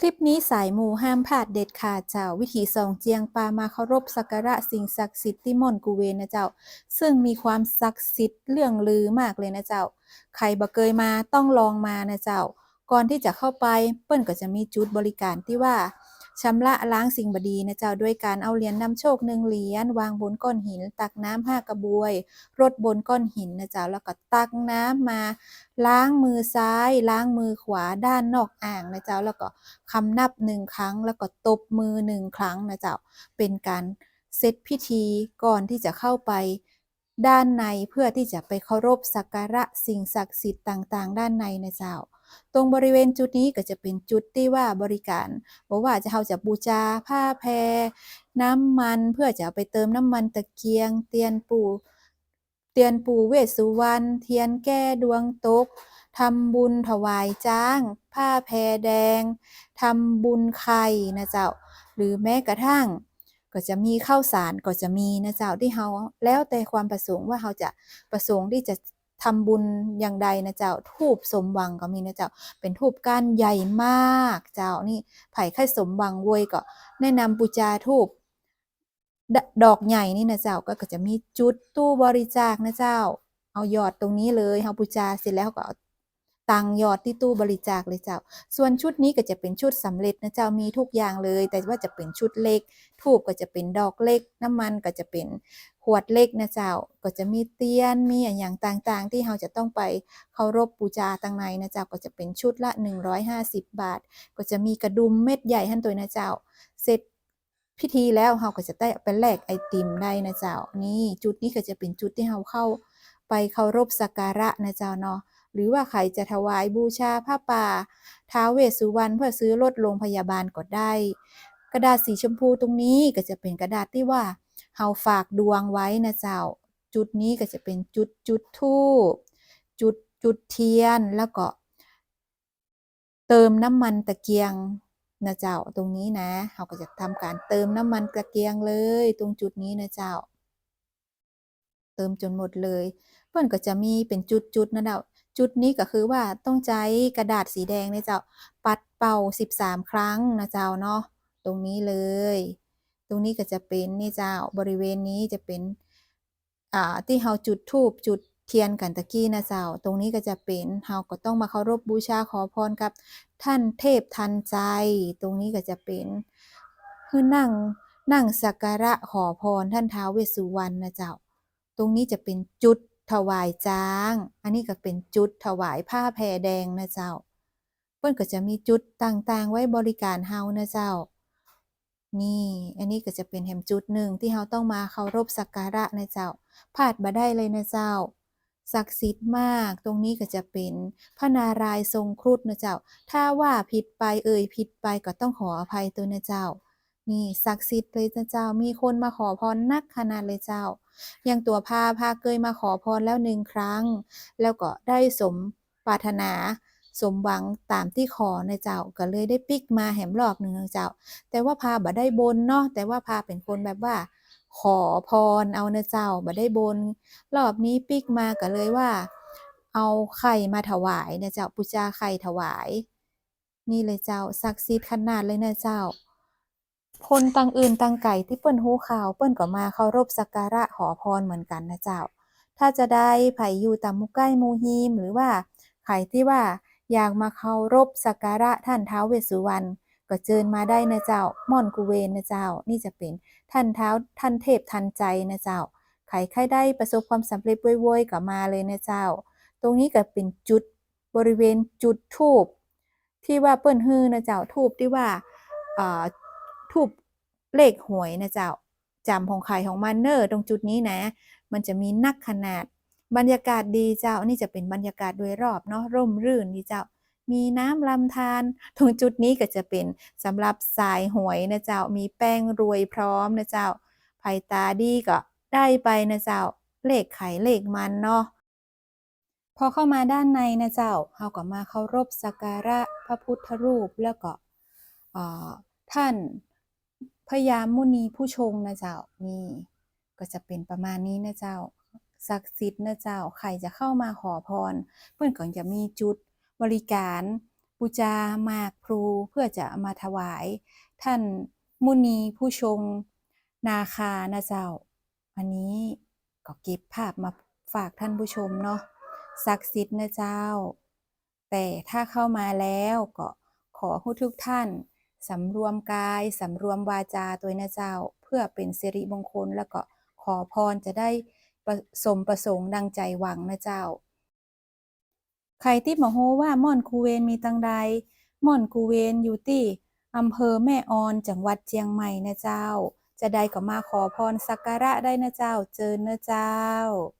คลิปนี้สายมูห้ามพลาดเด็ดขาดเจ้า วิถีสองเจียงปามาเคารพสักการะสิ่งศักดิ์สิทธิ์ที่ม่อนกูเวนนะเจ้า ซึ่งมีความศักดิ์สิทธิ์เรื่องลือมากเลยนะเจ้า ใครบ่เคยมาต้องลองมานะเจ้า ก่อนที่จะเข้าไปเปิ้นก็จะมีจุดบริการที่ว่า ชำระล้างสิ่งบดีนะเจ้าด้วยการเอาเหรียญนำโชคหนึ่งเหรียญวางบนก้อนหิน ตักน้ำห้ากระบวย รดบนก้อนหินนะเจ้าแล้วก็ตักน้ำมา ล้างมือซ้าย ล้างมือขวาด้านนอกอ่างนะเจ้าแล้วก็คำนับหนึ่งครั้ง แล้วก็ตบมือหนึ่งครั้งนะเจ้าเป็นการเซตพิธีก่อนที่จะเข้าไป ด้านในเพื่อที่จะไปเคารพสักการะสิ่งศักดิ์สิทธิ์ต่างๆ ด้านในนะเจ้า ตรงบริเวณจุดนี้ก็จะเป็นจุดที่ว่าบริการบอกว่าจะเขาจะบูชาผ้าแพร น้ำมันเพื่อจะเอาไปเติมน้ำมันตะเกียง เตียนปู่เตียนปู่เวสสุวรรณเทียนแก้ดวงตกทำบุญถวายจ้าง ผ้าแพรแดงทำบุญไข่นะเจ้า หรือแม้กระทั่ง ก็จะมีข้าวสารก็จะมีนะเจ้าที่เฮาแล้วแต่ความประสงค์ว่าเฮาจะประสงค์ที่จะทำบุญอย่างใดนะเจ้าทูบสมหวังก็มีนะเจ้าเป็นทูบก้านใหญ่มากเจ้านี่ไผ่ไข่สมหวังเวยก็แนะนำบูชาทูบดดอกใหญ่นี่นะเจ้าก็จะมีจุดตู้บริจาคนะเจ้า เอายอดตรงนี้เลยเฮาบูชาเสร็จแล้วก็ ตังยอดที่ตู้บริจาคเลยเจ้า ส่วนชุดนี้ก็จะเป็นชุดสำเร็จนะเจ้ามีทุกอย่างเลย แต่ว่าจะเป็นชุดเล็กทูบก็จะเป็นดอกเล็ก น้ำมันก็จะเป็นขวดเล็กนะเจ้า ก็จะมีเตียนมีอย่างต่างๆ ที่เราจะต้องไปเคารพบูชาตังในนะเจ้าก็จะเป็นชุดละ 150 บาท ก็จะมีกระดุมเม็ดใหญ่ท่านตัวนะเจ้า เสร็จพิธีแล้วเราก็จะได้ไปแลกไอติมได้นะเจ้า นี่จุดนี้ก็จะเป็นจุดที่เราเข้าไปเคารพสักการะนะเจ้าเนาะ หรือว่าใครจะถวายบูชาผ้าป่าท้าวเวสสุวรรณเพื่อซื้อรถโรงพยาบาลก็ได้ กระดาษสีชมพูตรงนี้ก็จะเป็นกระดาษที่ว่าเฮาฝากดวงไว้นะเจ้า จุดนี้ก็จะเป็นจุดจุดทูบจุดจุดเทียนแล้วก็ เติมน้ำมันตะเกียงนะเจ้าตรงนี้นะเราก็จะทำการเติมน้ำมันตะเกียงเลย ตรงจุดนี้นะเจ้า เติมจนหมดเลยเพิ่อนก็จะมีเป็นจุดๆนะเจ้า จุดนี้ก็คือว่าต้องใช้กระดาษสีแดงนี่ยเจ้า ปัดเป่า 13 ครั้งนะเจ้าเนาะ ตรงนี้เลย ตรงนี้ก็จะเป็นนี่เจ้า บริเวณนี้จะเป็น อ่า ที่เราจุดธูปจุดเทียนกันตะกี้นะเจ้า ตรงนี้ก็จะเป็นเราก็ต้องมาเคารพบูชาขอพรกับ ท่านเทพทันใจ ตรงนี้ก็จะเป็นคือนั่งนั่งสักการะขอพรท่านท้าวเวสสุวรรณนะเจ้า ตรงนี้จะเป็นจุด ถวายจ้าง อันนี้ก็เป็นจุดถวายผ้าแพรแดงนะเจ้า เพิ่นก็จะมีจุดต่างๆ ไว้บริการเฮานะเจ้า นี่ อันนี้ก็จะเป็นแห่งจุดหนึ่งที่เราต้องมาเคารพสักการะนะเจ้าพลาดบ่ได้เลยนะเจ้าศักดิ์สิทธิ์มาก ตรงนี้ก็จะเป็นพระนารายณ์ทรงครุฑนะเจ้า ถ้าว่าผิดไปเอ่ยผิดไปก็ต้องขออภัยตัวนะเจ้า นี่ศักดิ์สิทธิ์เลยนะเจ้า มีคนมาขอพรนักขนาดเลยเจ้า ย่างตัวพาพาเคยมาขอพรแล้วหนึ่งครั้ง แล้วก็ได้สมปรารถนาสมหวังตามที่ขอนะเจ้าก็เลยได้ปิกมาแหมรอบหนึ่งนะเจ้า แต่ว่าพาบ่ได้บนเนาะแต่ว่าพาเป็นคนแบบว่า ขอพรเอานะเจ้าบ่ได้บน รอบนี้ปิกมาก็เลยว่า เอาไข่มาถวายนะเจ้าบูชาไข่ถวาย นี่เลยเจ้าศักดิ์สิทธิ์ขนาดเลยนะเจ้า คนต่างอื่นต่างไกลที่เปิ้นรู้ข่าวเปิ้นก็มาเคารพสักการะขอพรเหมือนกันนะเจ้า ถ้าจะได้ไผอยู่ตามมู่ใกล้มูฮีมหรือว่าใครที่ว่าอยากมาเคารพสักการะท่านท้าวเวสสุวรรณก็เชิญมาได้นะเจ้าม่อนกูเวนนะเจ้า นี่จะเป็นท่านเท้าท่านเทพทันใจนะเจ้าใครใครได้ประสบความสำเร็จไวๆก็มาเลยนะเจ้า ตรงนี้ก็เป็นจุดบริเวณจุดธูปที่ว่าเปิ้นฮือนะเจ้าธูปที่ว่า อ่าธูปเลขหวยนะเจ้าจำของใครของมันเนอร์ตรงจุดนี้นะ มันจะมีนักขนาด บรรยากาศดีเจ้านี่จะเป็นบรรยากาศโดยรอบเนาะร่มรื่นดีเจ้า มีน้ำลำธารตรงจุดนี้ก็จะเป็นสำหรับสายหวยนะเจ้า มีแป้งรวยพร้อมนะเจ้าไผตาดีก็ได้ไปนะเจ้า เลขไขเลขมันเนาะพอเข้ามาด้านในนะเจ้าเราก็มาเคารพสักการะพระพุทธรูปแล้วก็ท่าน พญามุนีผู้ชงนะเจ้านี่ ก็จะเป็นประมาณนี้นะเจ้าศักดิ์สิทธิ์นะเจ้าใครจะเข้ามาขอพร เพิ่อนก็จะมีจุดบริการบูชาหมากพลูเพื่อจะมาถวาย ท่านมุนีผู้ชง นาคานะเจ้า อันนี้ก็เก็บภาพมาฝากท่านผู้ชมเนาะศักดิ์สิทธิ์นะเจ้า แต่ถ้าเข้ามาแล้วก็ขอให้ทุกท่าน สำรวมกายสำรวมวาจาตัวนะเจ้า เพื่อเป็นสิริมงคลแล้วก็ขอพรจะได้สมประสงค์ดังใจหวังนะเจ้า ใครที่มาโฮว่าม่อนคูเวนมีตังใดม่อนกูเวนอยู่ที่อำเภอแม่ออนจังหวัดเชียงใหม่นะเจ้า จะได้ก็มาขอพรสักการะได้นะเจ้า เจอนะเจ้า